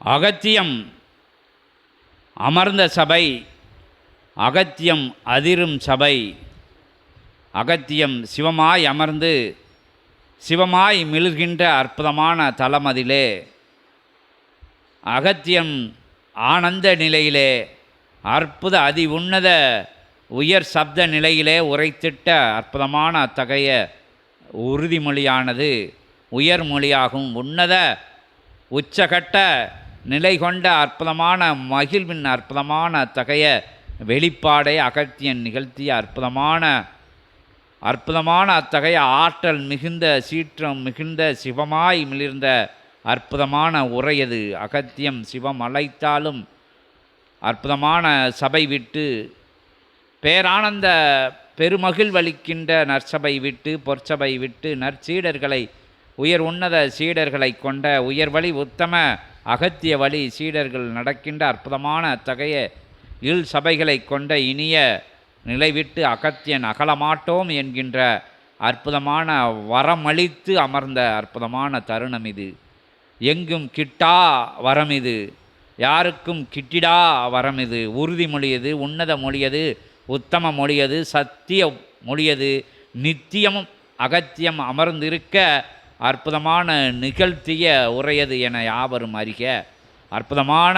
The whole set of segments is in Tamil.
அகத்தியம் அமர்ந்த சபை அகத்தியம் அதிரும் சபை அகத்தியம் சிவமாய் அமர்ந்து சிவமாய் மிளிர்கின்ற அற்புதமான தலமதிலே அகத்தியம் ஆனந்த நிலையிலே அற்புத அதி உன்னத உயர் சப்த நிலையிலே உரைத்திட்ட அற்புதமான அத்தகைய உறுதிமொழியானது உயர் மொழியாகும் உன்னத உச்சகட்ட நிலை கொண்ட அற்புதமான மகிழ்வின் அற்புதமான அத்தகைய வெளிப்பாடை அகத்தியன் நிகழ்த்திய அற்புதமான அற்புதமான அத்தகைய ஆற்றல் மிகுந்த சீற்றம் மிகுந்த சிவமாய் மிளிர்ந்த அற்புதமான உரையது அகத்தியம் சிவம் அழைத்தாலும் அற்புதமான சபை விட்டு பேரானந்த பெருமகிழ் வலிக்கின்ற நற்சபை விட்டு பொற்சபை விட்டு நற்சீடர்களை உயர் உன்னத சீடர்களை கொண்ட உயர்வழி உத்தம அகத்திய வழி சீடர்கள் நடக்கின்ற அற்புதமான அத்தகைய இல் சபைகளை கொண்ட இனிய நிலைவிட்டு அகத்தியன் அகலமாட்டோம் என்கின்ற அற்புதமான வரமளித்து அமர்ந்த அற்புதமான தருணம் இது. எங்கும் கிட்டா வரம் இது. யாருக்கும் கிட்டிடா வரம் இது. உறுதிமொழியது உன்னத மொழியது உத்தம மொழியது சத்திய மொழியது நித்தியமும் அகத்தியம் அமர்ந்திருக்க அற்புதமான நிகழ்த்திய உரையது என யாவரும் அறிக. அற்புதமான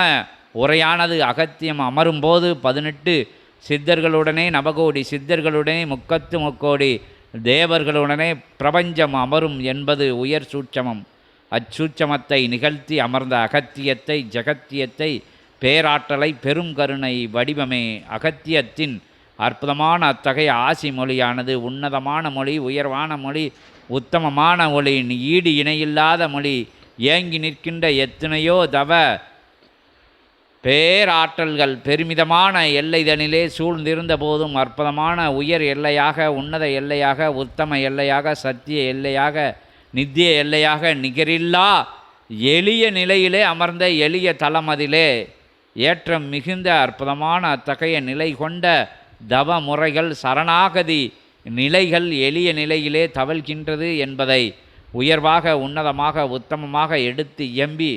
உரையானது அகத்தியம் அமரும்போது பதினெட்டு சித்தர்களுடனே நவகோடி சித்தர்களுடனே முக்கத்து முக்கோடி தேவர்களுடனே பிரபஞ்சம் அமரும் என்பது உயர் சூட்சமம். அச்சூட்சமத்தை நிகழ்த்தி அமர்ந்த அகத்தியத்தை ஜகத்தியத்தை பேராற்றலை பெரும் கருணை வடிவமே அகத்தியத்தின் அற்புதமான அத்தகைய ஆசி மொழியானது. உன்னதமான மொழி உயர்வான மொழி உத்தமமான ஒளியின் ஈடு இணையில்லாத மொழி ஏங்கி நிற்கின்ற எத்தனையோ தவ பேராற்றல்கள் பெருமிதமான எல்லைதனிலே சூழ்ந்திருந்த போதும் அற்புதமான உயர் எல்லையாக உன்னத எல்லையாக உத்தம எல்லையாக சத்திய எல்லையாக நித்திய எல்லையாக நிகரில்லா எளிய நிலையிலே அமர்ந்த எளிய தலமதிலே ஏற்றம் மிகுந்த அற்புதமான அத்தகைய நிலை கொண்ட தவ முறைகள் சரணாகதி நிலைகள் எளிய நிலையிலே தவழ்கின்றது என்பதை உயர்வாக உன்னதமாக உத்தமமாக எடுத்து எம்பி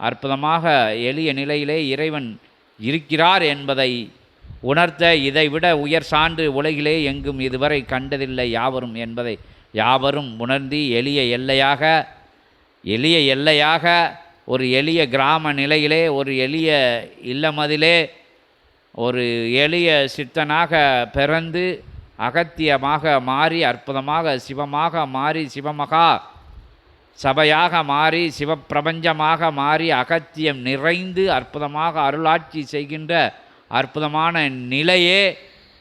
அற்புதமாக எளிய நிலையிலே இறைவன் இருக்கிறார் என்பதை உணர்த்த இதைவிட உயர் சான்று உலகிலே எங்கும் இதுவரை கண்டதில்லை யாவரும் என்பதை யாவரும் உணர்ந்து எளிய எல்லையாக எளிய எல்லையாக ஒரு எளிய கிராம நிலையிலே ஒரு எளிய இல்லமதிலே ஒரு எளிய சித்தனாக பிறந்து அகத்தியமாக மாறி அற்புதமாக சிவமாக மாறி சிவமகா சபையாக மாறி சிவப்பிரபஞ்சமாக மாறி அகத்தியம் நிறைந்து அற்புதமாக அருளாட்சி செய்கின்ற அற்புதமான நிலையே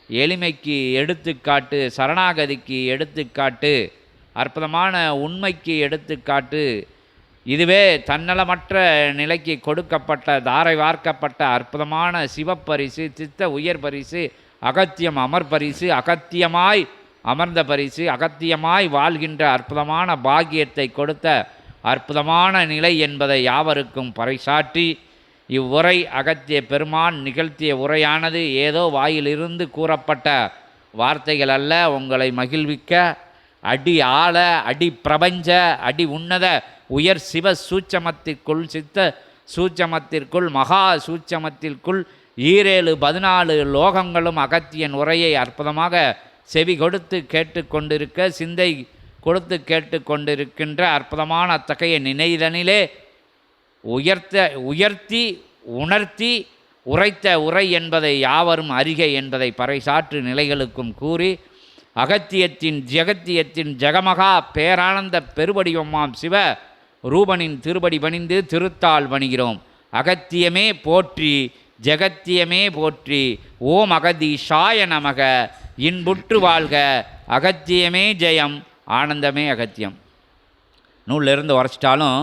எளிமைக்கு எடுத்துக்காட்டு சரணாகதிக்கு எடுத்துக்காட்டு அற்புதமான உண்மைக்கு எடுத்துக்காட்டு. இதுவே தன்னலமற்ற நிலைக்கு கொடுக்கப்பட்ட தாரை வார்க்கப்பட்ட அற்புதமான சிவப்பரிசு சித்த உயர் பரிசு அகத்தியம் அமர் பரிசு அகத்தியமாய் அமர்ந்த பரிசு அகத்தியமாய் வாழ்கின்ற அற்புதமான பாக்கியத்தை கொடுத்த அற்புதமான நிலை என்பதை யாவருக்கும் பறைசாற்றி இவ்வுரை அகத்திய பெருமான் நிகழ்த்திய உரையானது ஏதோ வாயிலிருந்து கூறப்பட்ட வார்த்தைகள் அல்ல உங்களை மகிழ்விக்க அடி ஆழ அடி பிரபஞ்ச அடி உன்னத உயர் சிவ சூட்சமத்திற்குள் சித்த சூட்சமத்திற்குள் மகா சூட்சமத்திற்குள் ஈரேழு பதினாலு லோகங்களும் அகத்தியன் உரையை அற்புதமாக செவி கொடுத்து கேட்டுக்கொண்டிருக்க சிந்தை கொடுத்து கேட்டுக்கொண்டிருக்கின்ற அற்புதமான அத்தகைய நினைதனிலே உயர்த்த உயர்த்தி உணர்த்தி உரைத்த உரை என்பதை யாவரும் அறிக என்பதை பறைசாற்று நிலைகளுக்கும் கூறி அகத்தியத்தின் ஜெகத்தியத்தின் ஜெகமகா பேரானந்த பெருவடிவமாம் சிவ ரூபனின் திருபடி பணிந்து திருத்தாள் பணிகிறோம். அகத்தியமே போற்றி ஜெகத்தியமே போற்றி ஓம் அகதீஷாய நமக இன்புற்று வாழ்க அகத்தியமே ஜெயம் ஆனந்தமே அகத்தியம். நூலிருந்து உரைச்சிட்டாலும்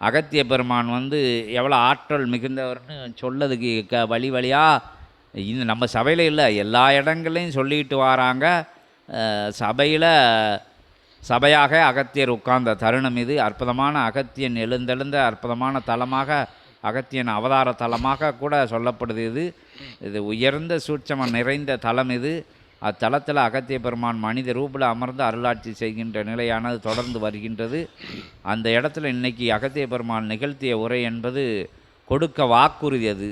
அகத்திய பெருமான் வந்து எவ்வளோ ஆற்றல் மிகுந்தவர்னு சொல்லதுக்கு க வழி வழியாக இந்த நம்ம சபையில் இல்லை எல்லா இடங்கள்லையும் சொல்லிட்டு வராங்க. சபையில் சபையாக அகத்தியர் உட்கார்ந்த தருணம் இது. அற்புதமான அகத்தியன் எழுந்தெழுந்த அற்புதமான தலமாக அகத்தியன் அவதார தலமாக கூட சொல்லப்படுது இது. இது உயர்ந்த சூட்சமம் நிறைந்த தலம் இது. அத்தலத்தில் அகத்திய பெருமான் மனித ரூபில் அமர்ந்து அருளாட்சி செய்கின்ற நிலையானது தொடர்ந்து வருகின்றது. அந்த இடத்துல இன்னைக்கு அகத்திய பெருமான் நிகழ்த்திய உரை என்பது கொடுக்க வாக்குறுதி அது.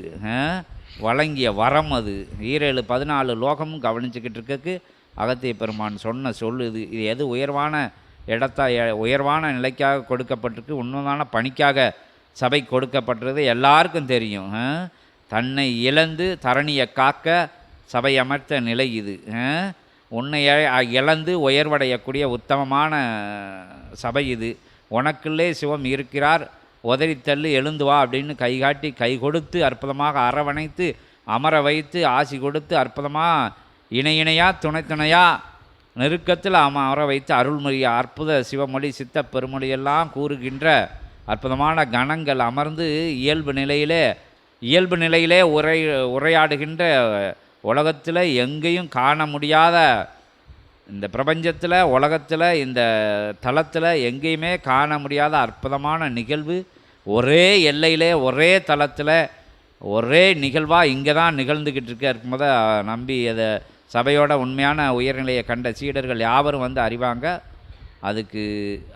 வழங்கிய வரம் அது. ஈரேழு பதினாலு லோகமும் கவனிச்சுக்கிட்டு இருக்கக்கு அகத்திய பெருமான் சொன்ன சொல் இது. இது எது உயர்வான இடத்த உயர்வான நிலைக்காக கொடுக்கப்பட்டிருக்கு. உண்மையான பணிக்காக சபை கொடுக்கப்பட்டது எல்லாருக்கும் தெரியும். தன்னை இழந்து தரணியை காக்க சபை அமர்த்த நிலை இது. உன்னை இழந்து உயர்வடையக்கூடிய உத்தமமான சபை இது. உனக்குள்ளே சிவம் இருக்கிறார். உதறித்தள்ளு எழுந்து வா அப்படின்னு கை காட்டி கை கொடுத்து அற்புதமாக அரவணைத்து அமர வைத்து ஆசி கொடுத்து அற்புதமாக இணை இணையாக துணை துணையாக நெருக்கத்தில் அமர வைத்து அருள்மொழி அற்புத சிவமொழி சித்த பெருமொழியெல்லாம் கூறுகின்ற அற்புதமான கணங்கள் அமர்ந்து இயல்பு நிலையிலே இயல்பு நிலையிலே உரை உரையாடுகின்ற உலகத்தில் எங்கேயும் காண முடியாத இந்த பிரபஞ்சத்தில் உலகத்தில் இந்த தளத்தில் எங்கேயுமே காண முடியாத அற்புதமான நிகழ்வு. ஒரே எல்லையிலே ஒரே தளத்தில் ஒரே நிகழ்வாக இங்கே தான் நிகழ்ந்துக்கிட்டு இருக்க. இருக்கும்போது நம்பி அதை சபையோட உண்மையான உயர்நிலையை கண்ட சீடர்கள் யாவரும் வந்து அறிவாங்க. அதுக்கு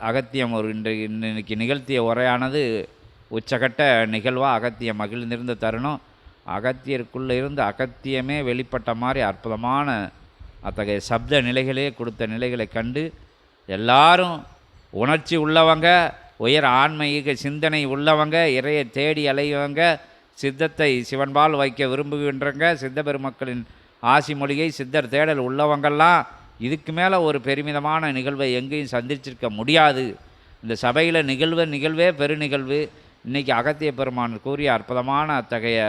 அகத்தியம் ஒரு இன்றைக்கு இன்னைக்கு நிகழ்த்திய உரையானது உச்சகட்ட நிகழ்வாக அகத்தியம் மகிழ்ந்திருந்த தருணம். அகத்தியருக்குள்ளே இருந்து அகத்தியமே வெளிப்பட்ட மாதிரி அற்புதமான அத்தகைய சப்த நிலைகளே கொடுத்த நிலைகளை கண்டு எல்லாரும் உணர்ச்சி உள்ளவங்க உயர் ஆன்மீக சிந்தனை உள்ளவங்க இறையை தேடி அலைவங்க சித்தத்தை சிவன்பால் வைக்க விரும்புகின்றவங்க சித்த பெருமக்களின் ஆசி மொழியை சித்தர் தேடல் உள்ளவங்கள்லாம் இதுக்கு மேலே ஒரு பெருமிதமான நிகழ்வை எங்கேயும் சந்திச்சிருக்க முடியாது. இந்த சபையில் நிகழ்வு நிகழ்வே பெருநிகழ்வு இன்றைக்கி அகத்திய பெருமான் கூறிய அற்புதமான அத்தகைய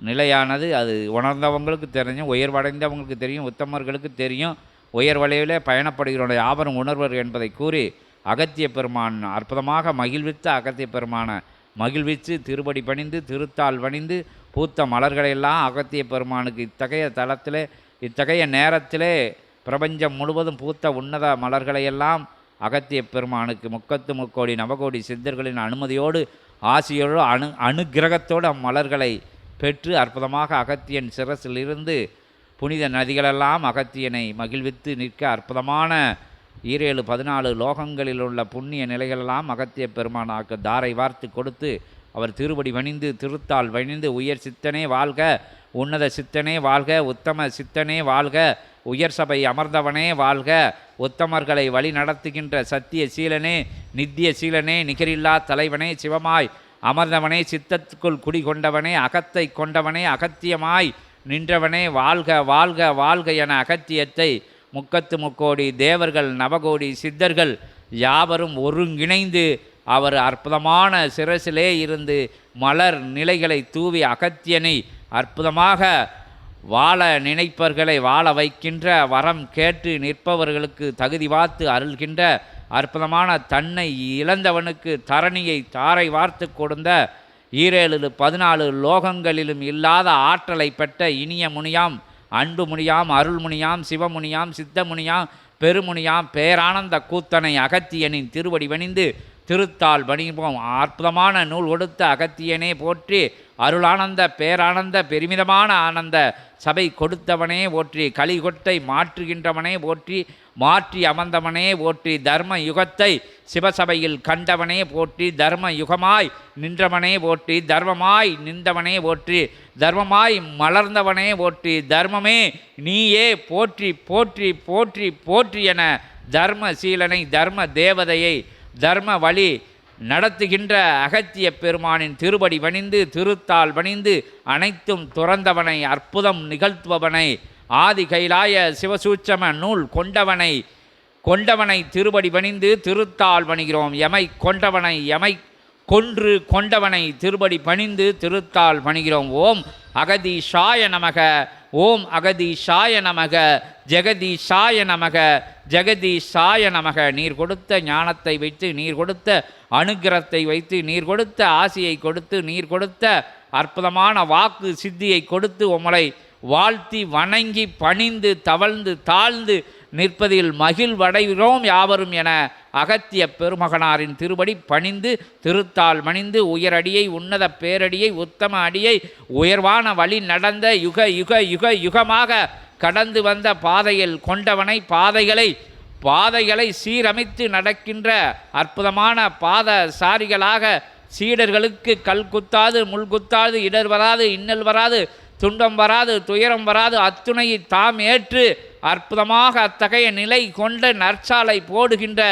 நிலையானது அது உணர்ந்தவங்களுக்கு தெரியும் உயர்வடைந்தவங்களுக்கு தெரியும் உத்தமர்களுக்கு தெரியும். உயர் வளைவிலே பயணப்படுகிறோட யாவரும் உணர்வர் என்பதை கூறி அகத்திய பெருமான் அற்புதமாக மகிழ்வித்த அகத்திய பெருமான மகிழ்வித்து திருப்படி பணிந்து திருத்தால் பணிந்து பூத்த மலர்களையெல்லாம் அகத்திய பெருமானுக்கு இத்தகைய தளத்திலே இத்தகைய நேரத்திலே பிரபஞ்சம் முழுவதும் பூத்த உன்னத மலர்களையெல்லாம் அகத்திய பெருமானுக்கு முக்கத்து முக்கோடி நவகோடி சித்தர்களின் அனுமதியோடு ஆசியோடு அணு அனுகிரகத்தோடு அம்மலர்களை பெற்று அற்புதமாக அகத்தியன் சிரசிலிருந்து புனித நதிகளெல்லாம் அகத்தியனை மகிழ்வித்து நிற்க அற்புதமான ஈரேழு பதினாலு லோகங்களில் உள்ள புண்ணிய நிலைகளெல்லாம் அகத்திய பெருமானாக்கு தாரை வார்த்து கொடுத்து அவர் திருவடி வணிந்து திருத்தால் வணிந்து உயர் சித்தனே வாழ்க உன்னத சித்தனே வாழ்க உத்தம சித்தனே வாழ்க உயர் சபை அமர்ந்தவனே வாழ்க உத்தமர்களை வழி நடத்துகின்ற சத்திய சீலனே நித்திய சீலனே நிகரில்லா தலைவனே சிவமாய் அமர்ந்தவனே சித்தத்துக்குள் குடிகொண்டவனே அகத்தை கொண்டவனே அகத்தியமாய் நின்றவனே வாழ்க வாழ்க வாழ்க என அகத்தியத்தை முக்கத்து முக்கோடி தேவர்கள் நவகோடி சித்தர்கள் யாவரும் ஒருங்கிணைந்து அவர் அற்புதமான சிரசிலே இருந்து மலர் நிலைகளை தூவி அகத்தியனை அற்புதமாக வாழ நினைப்பவர்களை வாழ வைக்கின்ற வரம் கேட்டு நிற்பவர்களுக்கு தகுதி பார்த்து அருள்கின்ற அற்புதமான தன்னை இழந்தவனுக்கு தரணியை தாரை வார்த்து கொடுந்த ஈரேழு பதினாலு லோகங்களிலும் இல்லாத ஆற்றலை பெற்ற இனிய முனியாம் அன்பு முனியாம் அருள்முனியாம் சிவமுனியாம் சித்தமுனியாம் பெருமுனியாம் பேரானந்த கூத்தனை அகத்தியனின் திருவடி வணிந்து திருத்தால் வணிபோம். அற்புதமான நூல் கொடுத்த அகத்தியனே போற்றி அருளானந்த பேரானந்த பெருமிதமான ஆனந்த சபை கொடுத்தவனே போற்றி கலிகொட்டை மாற்றுகின்றவனே போற்றி மாற்றி அமர்ந்தவனே ஓற்றி தர்ம யுகத்தை சிவசபையில் கண்டவனே போற்றி தர்ம யுகமாய் நின்றவனே போற்றி தர்மமாய் நின்றவனே போற்றி தர்மமாய் மலர்ந்தவனே ஓற்றி தர்மமே நீயே போற்றி போற்றி போற்றி போற்றி என தர்ம சீலனை தர்ம தேவதையை தர்ம வழி நடத்துகின்ற அகத்திய பெருமானின் திருபடி பணிந்து திருத்தால் பணிந்து அனைத்தும் துறந்தவனை அற்புதம் நிகழ்த்துபவனை ஆதி கைலாய சிவசூட்சம நூல் கொண்டவனை கொண்டவனை திருபடி பணிந்து திருத்தால் பணிகிறோம் எமை கொண்டவனை எமை கொன்று கொண்டவனை திருபடி பணிந்து திருத்தால் பணிகிறோம் ஓம் அகதீஷாய நமக. ஓம் அகதீஷாய நமக ஜெகதீஷாய நமக ஜெகதீஷாய நமக. நீர் கொடுத்த ஞானத்தை வைத்து நீர் கொடுத்த அனுக்கிரத்தை வைத்து நீர் கொடுத்த ஆசியை கொடுத்து நீர் கொடுத்த அற்புதமான வாக்கு சித்தியை கொடுத்து உமலை வாழ்த்தி வணங்கி பணிந்து தவழ்ந்து தாழ்ந்து நிற்பதில் மகிழ்வடைகிறோம் யாவரும் என அகத்திய பெருமகனாரின் திருபடி பணிந்து திருத்தால் மணிந்து உயரடியை உன்னத பேரடியை உத்தம அடியை உயர்வான வழி நடந்த யுக யுக யுக யுகமாக கடந்து வந்த பாதையில் கொண்டவனை பாதைகளை பாதைகளை சீரமைத்து நடக்கின்ற அற்புதமான பாத சாரிகளாக சீடர்களுக்கு கல் குத்தாது முள் குத்தாது இடர் வராது இன்னல் வராது துன்பம் வராது துயரம் வராது அத்துணையை தாம் ஏற்று அற்புதமாக அத்தகைய நிலை கொண்ட நற்சாலை போடுகின்ற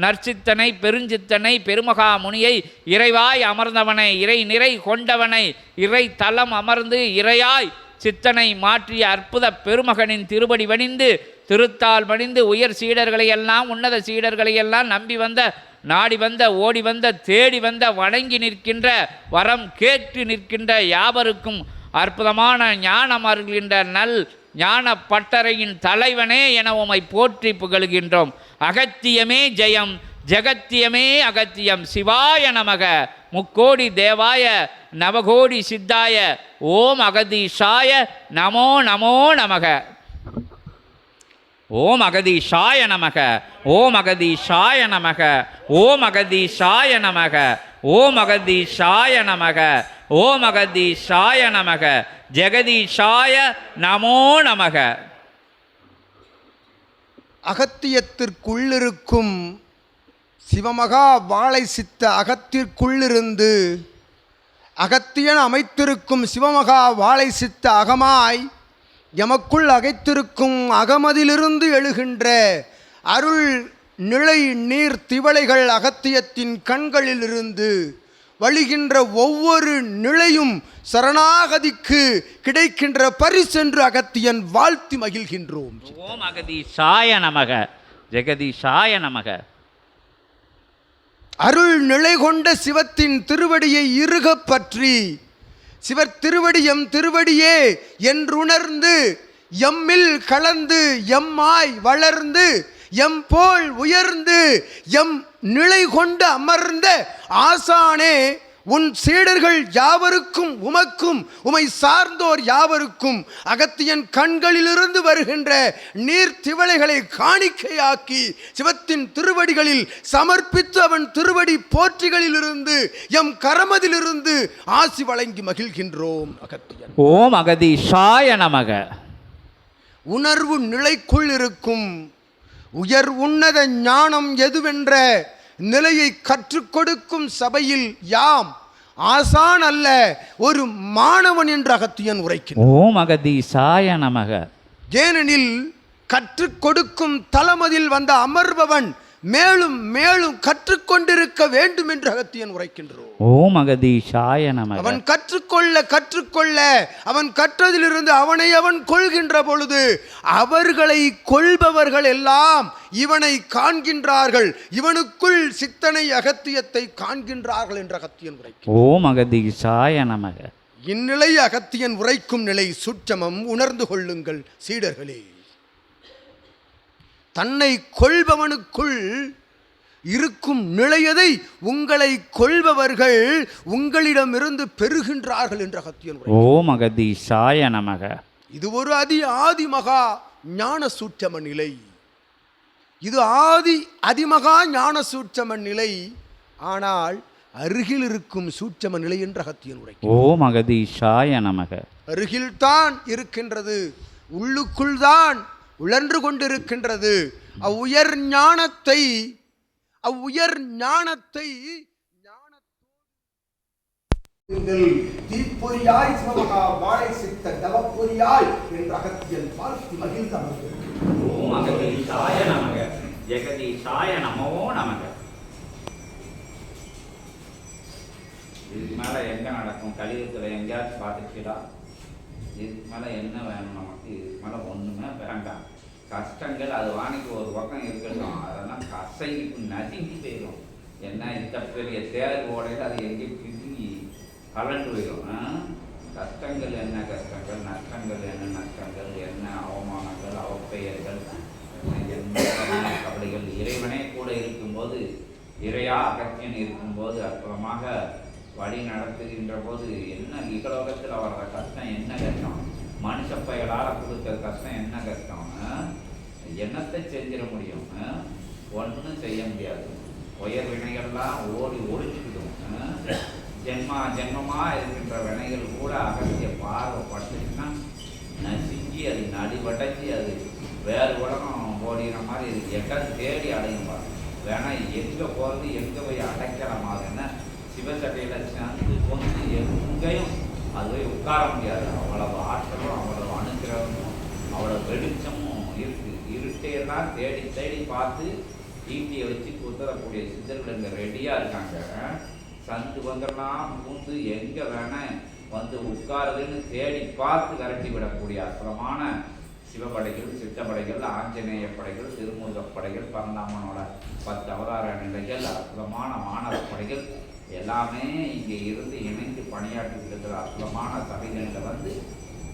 நற்சித்தனை பெருஞ்சித்தனை பெருமகா முனியை இறைவாய் அமர்ந்தவனை இறை நிறை கொண்டவனை இறை தலம் அமர்ந்து இறையாய் சித்தனை மாற்றிய அற்புத பெருமகனின் திருபடி வணிந்து திருத்தால் வணிந்து உயர் சீடர்களை எல்லாம் உன்னத சீடர்களை எல்லாம் நம்பி வந்த நாடி வந்த ஓடி வந்த தேடி வந்த வணங்கி நிற்கின்ற வரம் கேட்டு நிற்கின்ற யாவருக்கும் அற்புதமான ஞானம் அருகின்ற நல் ஞான பட்டறையின் தலைவனே என உமை போற்றி புகழ்கின்றோம். அகத்தியமே ஜெயம் ஜெகத்தியமே அகத்தியம். சிவாய நமக முக்கோடி தேவாய நவகோடி சித்தாய ஓம் அகதீஷாய நமோ நமோ நமக. ஓம் அகதீஷாய நமக ஓம் அகதீஷாய நமக ஓம் அகதீஷாய நமக ஓம் அகதீஷாய நமக ஓம் அகதீஷாய நமக ஜெகதீஷாய நமோ நமக. அகத்தியத்திற்குள்ளிருக்கும் சிவமகா வாழை சித்த அகத்திற்குள்ளிருந்து அகத்தியன் அமைத்திருக்கும் சிவமகா வாழை சித்த அகமாய் எமக்குள் அகைத்திருக்கும் அகமதிலிருந்து எழுகின்ற அருள் நிலை நீர் திவளைகள் அகத்தியத்தின் கண்களிலிருந்து வழிகின்ற ஒவ்வொரு நிலையும் சரணாகதிக்கு கிடைக்கின்ற பரிசென்று அகத்தியன் வாழ்த்தி மகிழ்கின்றோம். ஓம் அகதீஷாய நமக. ஜெகதீஷாய நமக. அருள் நிலை கொண்ட சிவத்தின் திருவடியை இறுகப் பற்றி சிவர் திருவடி எம் திருவடியே என்றுணர்ந்து எம்மில் கலந்து எம்மாய் வளர்ந்து எம் போல் உயர்ந்து எம் நிலை கொண்டு அமர்ந்த ஆசானே உன் சீடர்கள் யாவருக்கும் உமக்கும் உமை சார்ந்தோர் யாவருக்கும் அகத்தியன் கண்களிலிருந்து வருகின்ற நீர் திவளைகளை காணிக்கையாக்கி சிவத்தின் திருவடிகளில் சமர்ப்பித்து அவன் திருவடி போற்றிகளிலிருந்து எம் கரமதிலிருந்து ஆசி வழங்கி மகிழ்கின்றோம் அகத்தியன். ஓம் அகதீஷாய நமக. உணர்வு நிலைக்குள் இருக்கும் உயர் உன்னத ஞானம் எதுவென்ற நிலையை கற்றுக் கொடுக்கும் சபையில் யாம் ஆசான் அல்ல ஒரு மாணவன் என்று அகத்தியன் உரைக்கிறான் ஓம் அகதீஷாய நமக. ஏனெனில் கற்றுக் கொடுக்கும் தளமதில் வந்த அமர்பவன் மேலும் மேலும் கற்றுக்கொண்டிருக்க வேண்டும் என்று அகத்தியன் உரைக்கின்றோம் ஓம் அகதீஷாய நமக. அவன் கற்றுக்கொள்ள கற்றுக்கொள்ள அவன் கற்றதிலிருந்து அவனை அவன் கொள்கின்ற பொழுது அவர்களை கொள்பவர்கள் எல்லாம் இவனை காண்கின்றார்கள். இவனுக்குள் சித்தனை அகத்தியத்தை காண்கின்றார்கள் என்று அகத்தியன் உரைக்கும் ஓம் அகதீஷாய நமக. இந்நிலை அகத்தியன் உரைக்கும் நிலை சுற்றமம் உணர்ந்து கொள்ளுங்கள் சீடர்களே. தன்னை கொள்பவனுக்குள் இருக்கும் நிலையதை உங்களை கொள்பவர்கள் உங்களிடமிருந்து பெறுகின்றார்கள் என்ற அகத்தியன் உரை. ஓம் அகதீஷாய நமக. இது ஒரு அதி ஆதி மகா ஞான சூட்சம நிலை. இது ஆதி அதிமகா ஞான சூட்சம நிலை. ஆனால் அருகில் இருக்கும் சூட்சம நிலை என்ற அகத்தியன் உரை. ஓம் அகதீஷாய நமக. அருகில்தான் இருக்கின்றது. உள்ளுக்குள் தான் உழன்று கொண்டிருக்கின்றது. அவ்வுயர் ஞானத்தை அவ்வுயர் ஞானத்தை தீப்பொறியாய் சிவமகா வாழை சித்த தவப்பொறியாய் என்ற அகத்தியல் வாழ்த்தி மகிழ்ந்த. ஓம் அகதீஷாய நமக. ஜெகதீஷாய நமோ நமக. இதுக்கு மேலே எங்கே நடக்கும்? கலியுகத்தில் எங்கேயாச்சும் பார்த்துச்சுடா இதுக்கு மேலே என்ன வேணும் நமக்கு? இதுக்கு மேலே ஒன்றுமே வேண்டாம். கஷ்டங்கள் அது வாணிக்கு ஒரு பக்கம் இருக்கட்டும். அதெல்லாம் கசைக்கு நசுங்கி போயிடும். என்ன இந்த பெரிய தேர்வு ஓடையில் அது எங்கேயும் பிதுங்கி கலண்டு போயிடும். கஷ்டங்கள் என்ன கஷ்டங்கள்? நஷ்டங்கள் என்ன நஷ்டங்கள்? என்ன அவமானங்கள் அவப்பெயர்கள்? என்ன கருணை இறைவனே கூட இருக்கும்போது இறையா அகத்தியன் இருக்கும்போது அற்புதமாக வழி நடத்துகின்ற போது என்ன இகலோகத்தில் வர்ற கஷ்டம் என்ன கஷ்டம்? மனுஷ பயலால் கொடுத்த கஷ்டம் என்ன கஷ்டம் என்னத்தை செஞ்சிட முடியும்? ஒன்றும் செய்ய முடியாது. உயர் வினைகள்லாம் ஓடி ஒழிச்சுக்கிடும் ஜென்மா ஜென்மமாக இருக்கின்ற வினைகள் கூட அகற்றிய பார்வை பட்டுச்சுன்னா நசுங்கி அது நடிபடைச்சி அது வேறு உலகம் ஓடிகிற மாதிரி இருக்கு எட்டாவது தேடி அடையும் பாரு. வேணா எங்கே போகிறது எங்கே போய் அடைக்கிற மாதிரின்னா சிவசட்டையில் சேர்ந்து கொண்டு எங்கேயும் அது போய் உட்கார முடியாது. அவ்வளவு ஆற்றலும் அவ்வளவு அனுக்கிரகமும் வெளிச்சமும் இருக்கு. இருட்டையெல்லாம் தேடி தேடி பார்த்து ஈட்டியை வச்சு குத்தரக்கூடிய சித்தர்கள் இங்கே ரெடியாக இருக்காங்க. சந்து வந்தெல்லாம் பூந்து எங்கே வேணா வந்து உட்காருதுன்னு தேடி பார்த்து விரட்டி விடக்கூடிய அற்புதமான சிவப்படைகள் சித்தப்படைகள் ஆஞ்சநேய படைகள் திருமுருகப் படைகள் பரந்தாமனோட பத்து அவதார நிலைகள் அற்புதமான மாணவ படைகள் எல்லாமே இங்கே இருந்து இணைந்து பணியாற்றிட்டு இருக்கிற அற்புதமான சபைகளில் வந்து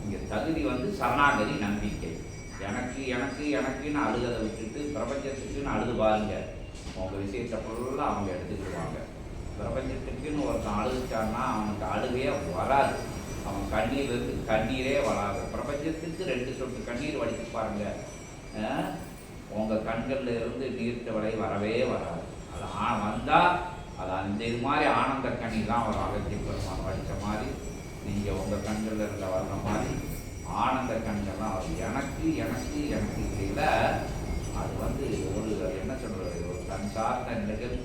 இங்கே தகுதி வந்து சரணாகதி நம்பிக்கை. எனக்கு எனக்கு எனக்குன்னு அழுகதை விட்டுட்டு பிரபஞ்சத்துக்குன்னு அழுது பாருங்க. உங்கள் விஷயத்தை ஃபுல்லாக அவங்க எடுத்துக்கிடுவாங்க. பிரபஞ்சத்துக்குன்னு ஒருத்தன் அழுதுச்சான்னா அவனுக்கு அழுகையே வராது. அவன் கண்ணீர் இருந்து கண்ணீரே வராது. பிரபஞ்சத்துக்கு ரெண்டு சொட்டு கண்ணீர் வடித்து பாருங்க. உங்கள் கண்களில் இருந்து நீர்த்த வலை வரவே வராது. அது ஆ வந்தால் அது அந்த இது மாதிரி ஆனந்த கண்ணி தான் ஒரு அகத்தி பெருமான் வடித்த மாதிரி நீங்கள் உங்கள் கண்கள்ல இருந்த வர்ற மாதிரி ஆனந்த கண்கள்லாம் வரும். எனக்கு எனக்கு எனக்கு இல்லையில அது வந்து ஒரு என்ன சொல்றது? ஒரு தன் சார்ந்த நிலைகள்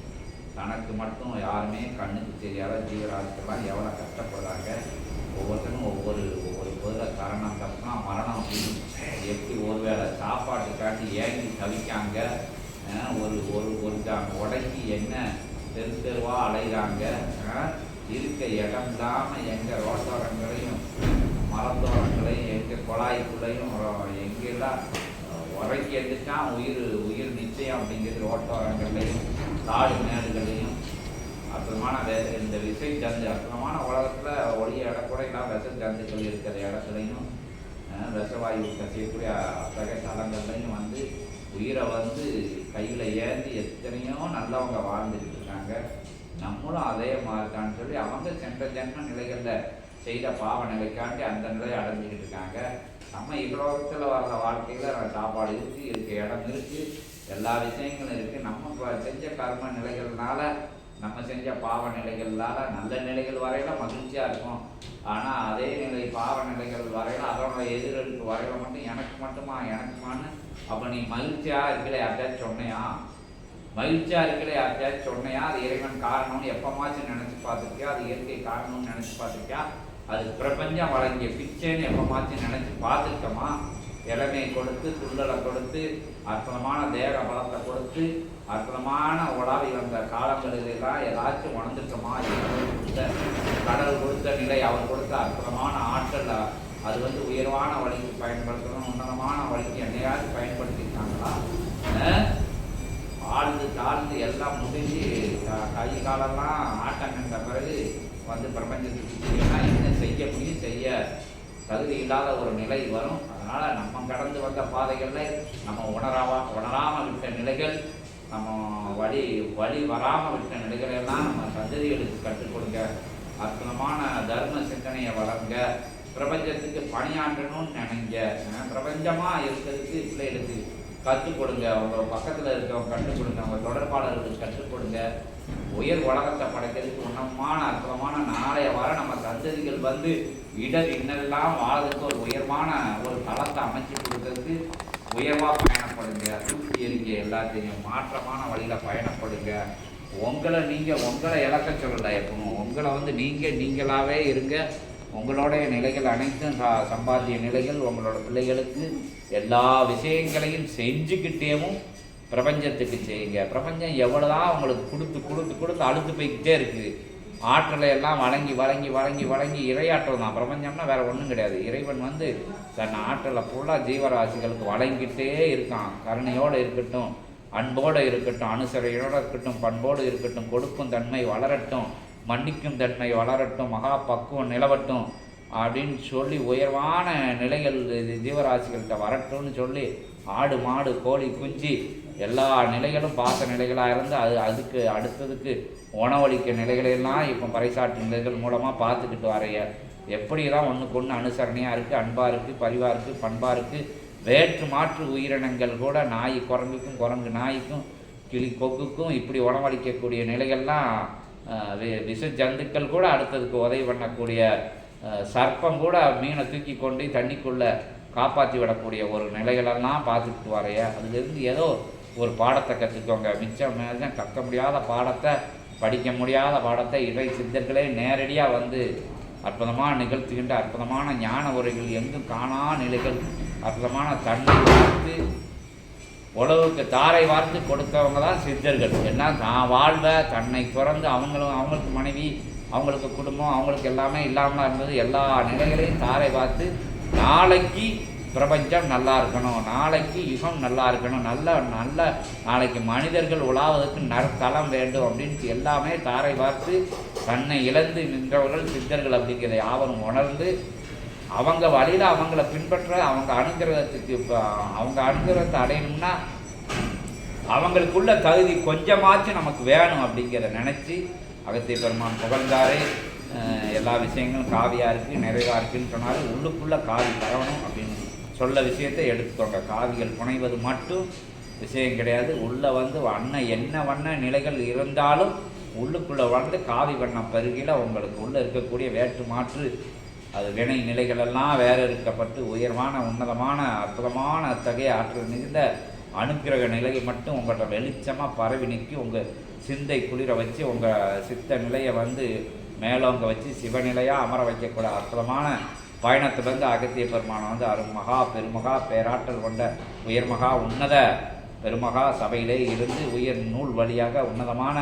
தனக்கு மட்டும் யாருமே கண்ணுக்கு தெரியாத ஜீவராசிகள்லாம் எவ்வளோ கஷ்டப்படுறாங்க? ஒவ்வொருத்தரும் ஒவ்வொரு ஒவ்வொரு பொருளை காரணம் தப்புனா மரணம் அப்படின்னு எப்படி ஒருவேளை சாப்பாட்டுக்காண்டி ஏங்கி தவிக்காங்க? ஒரு ஒரு ஒரு உடைக்கு என்ன தெரு தெருவாக அலைகிறாங்க இருக்க இடம் இல்லாமல் எங்கள் ரோட்டோரங்களையும் மரத்தோரங்களையும் எங்கள் குழாய்க்குள்ளையும் எங்கெல்லாம் உரைக்கி எடுத்துட்டான் உயிர் உயிர் நிச்சயம் அப்படிங்கிறது ரோட்டோரங்கள்லையும் காடு மேடுகளையும் அற்புதமான வே- இந்த விசை ஜந்து அற்புதமான உலகத்தில் ஒளிய இடக்கூட எல்லாம் விச ஜந்துக்கள் இருக்கிற இடத்துலையும் அஹ், விஷவாயு கசியக்கூடிய அத்தகைய தலங்கள்லையும் வந்து உயிரை வந்து கையில் ஏந்தி எத்தனையோ நல்லவங்க வாழ்ந்துக்கிட்டு இருக்காங்க. நம்மளும் அதே மாதிரிதான் சொல்லி அவங்க சென்ற ஜென்ம நிலைகளில் செய்த பாவ நிலைக்காண்டி அந்த நிலையை அடைஞ்சிக்கிட்டு இருக்காங்க. நம்ம இவ்வளோத்தில் வர்ற வாழ்க்கையில் சாப்பாடு இருக்குது இருக்குது இடம் இருக்குது எல்லா விஷயங்களும் இருக்குது நம்ம செஞ்ச கர்ம நிலைகள்னால நம்ம செஞ்ச பாவ நிலைகள்னால நல்ல நிலைகள் வரையில மகிழ்ச்சியாக இருக்கும். ஆனால் அதே நிலை பாவ நிலைகள் வரையில அதோட எதிரெடுப்பு வரையில மட்டும் எனக்கு மட்டுமா எனக்குமான்னு அப்போ நீ மகிழ்ச்சியாக இருக்கல யார்கிட்டயாச்சும் சொன்னையா மகிழ்ச்சியாக இருக்கிற யார்கிட்டயாச்சும் சொன்னையா? அது இறைவன் காரணம்னு எப்பமாச்சும் நினச்சி பார்த்துருக்கியா? அது இயற்கை காரணம்னு நினச்சி பார்த்துருக்கியா? அது பிரபஞ்சம் வழங்கிய பிச்சைன்னு எப்பமாச்சும் நினச்சி பார்த்துருக்கோமா? இளமையை கொடுத்து துள்ளலை கொடுத்து அற்புதமான தேக பலத்தை கொடுத்து அற்புதமான உலாவி வந்த காலங்களிலெல்லாம் ஏதாச்சும் உணர்ந்துட்டோமா கொடுத்த கடல் கொடுத்த நிலை அவர் கொடுத்த அற்புதமான ஆற்றல் அது வந்து உயர்வான வழிக்கு பயன்படுத்தணும் உன்னதமான வழிக்கு என்னையாச்சும் பயன்படுத்தியிருக்காங்களா? ஆழ்ந்து தாழ்ந்து எல்லாம் முடிஞ்சு கை காலெல்லாம் ஆட்டம் கண்ட பிறகு வந்து பிரபஞ்சத்துக்கு செய்யணும்னா என்ன செய்ய முடியும் செய்ய தகுதி இல்லாத ஒரு நிலை வரும். அதனால் நம்ம கடந்து வந்த பாதைகளில் நம்ம உணராவா உணராமல் விட்ட நிலைகள் நம்ம வழி வழி வராமல் விட்ட நிலைகள் எல்லாம் நம்ம சந்ததிகளுக்கு கற்றுக் கொடுங்க. அற்புதமான தர்ம சிந்தனையை வளர்ங்க. பிரபஞ்சத்துக்கு பணியாற்றணும்னு நினைங்க. பிரபஞ்சமாக இருக்கிறதுக்கு பிள்ளைகளுக்கு கற்றுக் கொடுங்க. அவங்க பக்கத்தில் இருக்கவங்க கற்றுக் கொடுங்க. அவங்க தொடர்பாளர்களுக்கு கற்றுக் கொடுங்க. உயர் உலகத்தை படைக்கிறதுக்கு உன்னமான அற்புதமான நாளைய வர நம்ம சந்ததிகள் வந்து இடர் இன்னெல்லாம் வாழ்றதுக்கு ஒரு உயர்வான ஒரு தளத்தை அமைச்சு கொடுக்கறதுக்கு உயர்வாக பயணப்படுங்க. தூக்கி எறிங்க எல்லாத்தையும். மாற்றமான வழியில் பயணப்படுங்க. உங்களை நீங்கள் உங்களை இழக்க சொல்லல எப்பவும். உங்களை வந்து நீங்கள் நீங்களாகவே இருங்க. உங்களுடைய நிலைகள் அனைத்தும் சம்பாத்திய நிலைகள் உங்களோட பிள்ளைகளுக்கு எல்லா விஷயங்களையும் செஞ்சுக்கிட்டேவும் பிரபஞ்சத்துக்கு செய்யுங்க. பிரபஞ்சம் எவ்வளோதான் உங்களுக்கு கொடுத்து கொடுத்து கொடுத்து அழுத்து போய்கிட்டே இருக்குது. ஆற்றலை எல்லாம் வழங்கி வழங்கி வழங்கி வழங்கி இறையாற்றல் தான். பிரபஞ்சம்னா வேறு ஒன்றும் கிடையாது. இறைவன் வந்து தன் ஆற்றலை ஃபுல்லாக ஜீவராசிகளுக்கு வழங்கிட்டே இருக்கான். கருணையோடு இருக்கட்டும் அன்போடு இருக்கட்டும் அனுசரையோடு இருக்கட்டும் பண்போடு இருக்கட்டும் கொடுக்கும் தன்மை வளரட்டும். மன்னிக்கும் தன்மை வளரட்டும் மகா பக்குவம் நிலவட்டும் அப்படின்னு சொல்லி உயர்வான நிலைகள் ஜீவராசிகள்கிட்ட வரட்டும்னு சொல்லி ஆடு மாடு கோழி குஞ்சு எல்லா நிலைகளும் பார்த்த நிலைகளாக இருந்து அது அதுக்கு அடுத்ததுக்கு உணவளிக்க நிலைகளெல்லாம் இப்போ பறைசாற்று நிலைகள் மூலமாக பார்த்துக்கிட்டு வரைய. எப்படி தான் ஒன்றுக்கு ஒன்று அனுசரணையாக இருக்குது அன்பாக இருக்குது பரிவாக இருக்குது பண்பாக இருக்குது வேற்று மாற்று உயிரினங்கள் கூட நாய் குரங்குக்கும் குரங்கு நாய்க்கும் கிளி கொக்குக்கும் இப்படி உணவளிக்கக்கூடிய நிலைகள்லாம் விஷ ஜந்துக்கள் கூட அடுத்ததுக்கு உதவி பண்ணக்கூடிய சர்ப்பம் கூட மீனை தூக்கி கொண்டு தண்ணிக்குள்ளே காப்பாற்றி விடக்கூடிய ஒரு நிலைகளெல்லாம் பார்த்துக்கிட்டு வரைய அதுலேருந்து ஏதோ ஒரு பாடத்தை கற்றுக்கோங்க மிச்சம் மேலே கற்க முடியாத பாடத்தை படிக்க முடியாத பாடத்தை இறை சித்தர்களே நேரடியாக வந்து அற்புதமாக நிகழ்த்துகின்ற அற்புதமான ஞான உரைகள் எங்கும் காணா நிலைகள் அற்புதமான தன்னை பார்த்து உழவுக்கு தாரை வார்த்து கொடுத்தவங்க தான் சித்தர்கள். ஏன்னா தான் வாழ்வ தன்னை துறந்து அவங்களும் அவங்களுக்கு மனைவி அவங்களுக்கு குடும்பம் அவங்களுக்கு எல்லாமே இல்லாமல் இருந்தது. எல்லா நிலைகளையும் தாரை பார்த்து நாளைக்கு பிரபஞ்சம் நல்லா இருக்கணும் நாளைக்கு யுகம் நல்லா இருக்கணும் நல்ல நல்ல நாளைக்கு மனிதர்கள் உலாவதற்கு நற்தலம் வேண்டும் அப்படின்ட்டு எல்லாமே தாரை பார்த்து தன்னை இழந்து நின்றவர்கள் சித்தர்கள் அப்படிங்கிறத யாவரும் உணர்ந்து அவங்க வழியில் அவங்கள பின்பற்ற அவங்க அனுகிரகத்துக்கு இப்போ அவங்க அனுகிரகத்தை அடையணும்னா அவங்களுக்குள்ள தகுதி கொஞ்சமாச்சும் நமக்கு வேணும் அப்படிங்கிறத நினச்சி அகத்திய பெருமான் புகழ்ந்தாரே. எல்லா விஷயங்களும் காவியாக இருக்குது நிறைவாக இருக்குன்னு சொன்னாலும் உள்ளுக்குள்ளே காவி பரவணும் அப்படின்னு சொல்ல விஷயத்தை எடுத்துக்கோங்க. காவிகள் புனைவது மட்டும் விஷயம் கிடையாது. உள்ளே வந்து வண்ண என்ன வண்ண நிலைகள் இருந்தாலும் உள்ளுக்குள்ளே வந்து காவி வண்ணம் பருகியில் உங்களுக்கு உள்ளே இருக்கக்கூடிய வேற்று மாற்று அது வினை நிலைகளெல்லாம் வேற இருக்கப்பட்டு உயர்வான உன்னதமான அற்புதமான அத்தகைய ஆற்றல் மிகுந்த அனுக்கிரக நிலையை மட்டும் உங்கள்கிட்ட வெளிச்சமாக பரவி நிற்கி உங்கள் சிந்தை குளிர வச்சு உங்கள் சித்த நிலையை வந்து மேலோங்க வச்சு சிவநிலையாக அமர வைக்கக்கூடிய அற்புதமான பயணத்திலிருந்து அகத்திய பெருமானை வந்து அருமகா பெருமகா பேராற்றல் கொண்ட உயர்மகா உன்னத பெருமகா சபையிலே இருந்து உயர் நூல் வழியாக உன்னதமான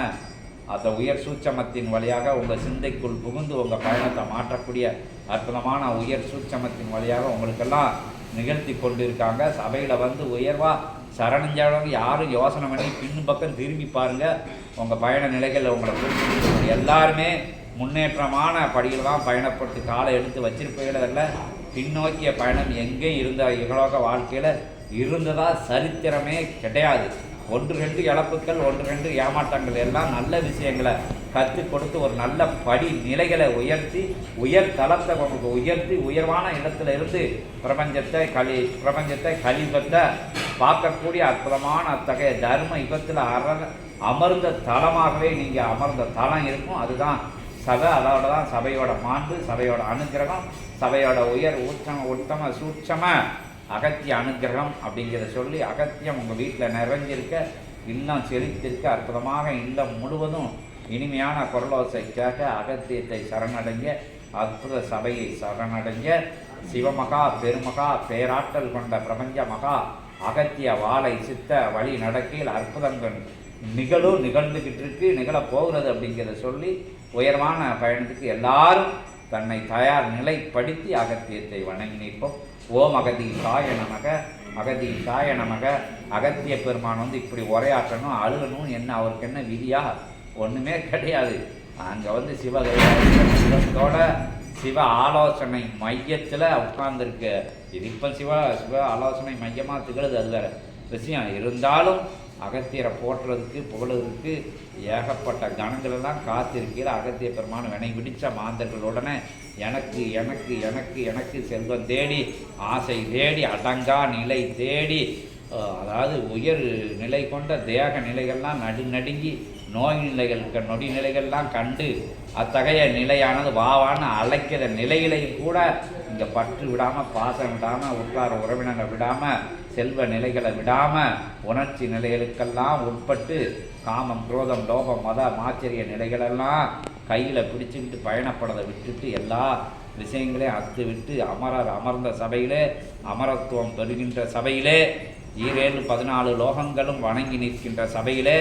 அந்த உயர் சூட்சமத்தின் வழியாக உங்கள் சிந்தைக்குள் புகுந்து உங்கள் பயணத்தை மாற்றக்கூடிய அற்புதமான உயர் சூட்சமத்தின் வழியாக உங்களுக்கெல்லாம் நிகழ்த்தி கொண்டு இருக்காங்க சபையில் வந்து உயர்வாக சரணஞ்சாலும் யாரும் யோசனை பண்ணி பின் பக்கம் திரும்பி பாருங்கள் உங்கள் பயண நிலைகளில் உங்களை எல்லாருமே முன்னேற்றமான படியில் தான் பயணப்பட்டு காலை எடுத்து வச்சிருப்பீங்கள பின்னோக்கிய பயணம் எங்கேயும் இருந்த இகலோக வாழ்க்கையில் இருந்ததாக சரித்திரமே கிடையாது. ஒன்று ரெண்டு இழப்புக்கள் ஒன்று ரெண்டு ஏமாற்றங்கள். எல்லாம் நல்ல விஷயங்களை கற்றுக் கொடுத்து ஒரு நல்ல படி நிலைகளை உயர்த்தி உயர் தளத்தை உங்களுக்கு உயர்த்தி உயர்வான இடத்துல இருந்து பிரபஞ்சத்தை கலி பிரபஞ்சத்தை கலிபத்தை பார்க்கக்கூடிய அற்புதமான அத்தகைய தர்ம யுகத்தில் அற அமர்ந்த தளமாகவே நீங்கள் அமர்ந்த தளம் இருக்கும். அதுதான் சபை. அதோட தான் சபையோட மாண்பு சபையோட அனுக்கிரகம் சபையோட உயர் ஊற்றம உத்தம சூட்சம அகத்திய அனுக்கிரகம் அப்படிங்கிறத சொல்லி அகத்தியம் உங்கள் வீட்டில் நிறைஞ்சிருக்க இல்லம் செழித்திருக்க அற்புதமாக இல்லம் முழுவதும் இனிமையான குரலோசை கேட்க அகத்தியத்தை சரணடைங்க அற்புத சபையை சரணடைங்க சிவமகா பெருமகா பேராற்றல் கொண்ட பிரபஞ்ச மகா அகத்திய வாழை சித்த வழி நடக்கையில் அற்புதங்கள் நிகழும் நிகழ்ந்துகிட்டு இருக்கு நிகழப் போகிறது அப்படிங்கிறத சொல்லி உயர்வான பயணத்துக்கு எல்லாரும் தன்னை தயார் நிலைப்படுத்தி அகத்தியத்தை வணங்கி நிற்போம். ஓம் அகதி சாய நமக அகதி சாய நமக அகத்திய பெருமான் வந்து இப்படி உரையாற்றணும் அழுகணும் என்ன அவருக்கு என்ன விதியா? ஒன்றுமே கிடையாது. அங்கே வந்து சிவகோட சிவ ஆலோசனை மையத்தில் உட்கார்ந்துருக்கு. இது இப்போ சிவ சிவ ஆலோசனை மையமாக திகழுது அது வேற. விஷயம் இருந்தாலும் அகத்தியரை போற்றுறதுக்கு புகழுறதுக்கு ஏகப்பட்ட கணங்களெல்லாம் காத்திருக்கையில் அகத்திய பெருமான். வினை பிடிச்ச மாந்தர்களுடனே எனக்கு எனக்கு எனக்கு எனக்கு செல்வம் தேடி ஆசை தேடி அடங்கா நிலை தேடி அதாவது உயர் நிலை கொண்ட தேக நிலைகள்லாம் நடு நடுங்கி நோய் நிலைகள் க- நொடி நிலைகள்லாம் கண்டு அத்தகைய நிலையானது வாவான்னு அழைக்கிற நிலையிலையும் கூட இங்கே பற்று விடாமல் பாசம் விடாமல் உட்கார உறவினரை விடாமல் செல்வ நிலைகளை விடாமல் உணர்ச்சி நிலைகளுக்கெல்லாம் உட்பட்டு காமம் குரோதம் லோபம் மத மாச்சரிய நிலைகளெல்லாம் கையில் பிடிச்சிக்கிட்டு பயணப்படதை விட்டுட்டு எல்லா விஷயங்களையும் அத்து விட்டு அமரர் அமர்ந்த சபையிலே அமரத்துவம் பெறுகின்ற சபையிலே ஈரேழு பதினாலு லோகங்களும் வணங்கி நிற்கின்ற சபையிலே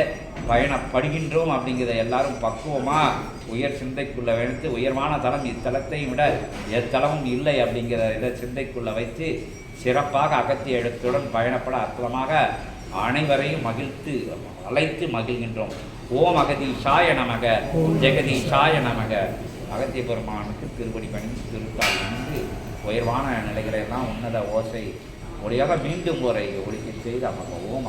பயணப்படுகின்றோம் அப்படிங்கிறத எல்லாரும் பக்குவமாக உயர் சிந்தைக்குள்ள வைத்து உயர்வான தளம் இத்தலத்தையும் விட எத்தலமும் இல்லை அப்படிங்கிற இதை சிந்தைக்குள்ள வைத்து சிறப்பாக அகத்திய எழுத்துடன் பயணப்பட அற்புதமாக அனைவரையும் மகிழ்த்து அழைத்து மகிழ்கின்றோம். ஓம் அகதி சாய நமக. ஜெகதி சாய நமக. அகத்திய பெருமானுக்கு திருப்படி பணிந்து திருத்தால் வந்து உயர்வான நிலைகளை எல்லாம் உன்னத ஓசை ஒளியாக மீண்டும் ஒரு ஒழிக்க செய்து அமர்ந்த ஓம்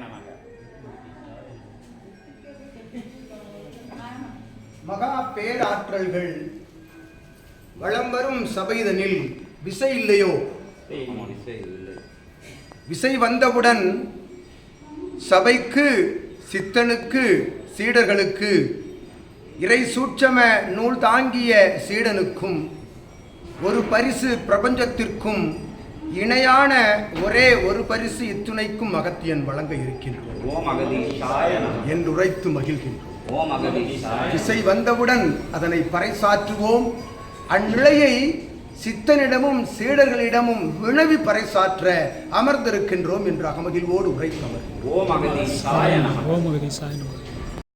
நமக மகா பேராற்றல்கள். வளம் வரும் சபைதனில் விசை இல்லையோ? விசை வந்தவுடன் சபைக்கு சித்தனுக்கு சீடர்களுக்கு இறை சூட்சம நூல் தாங்கிய சீடனுக்கும் ஒரு பரிசு பிரபஞ்சத்திற்கும் இணையான ஒரே ஒரு பரிசு இத்துணைக்கும் அகத்தியன் வழங்க இருக்கின்றோம். ஓம் அகதீஷாய நமः. என்று உரைத்து மகிழ்கின்றோம் இசை வந்தவுடன் அதனை பறைசாற்றுவோம். அந்நிலையை சித்தனிடமும் சீடர்களிடமும் வினவி பறைசாற்ற அமர்ந்திருக்கின்றோம் என்று அகமகிழ்வோடு உரைத்தவர். ஓம் அகதீஷாய நமः. ஓம் அகதீசாய நமः.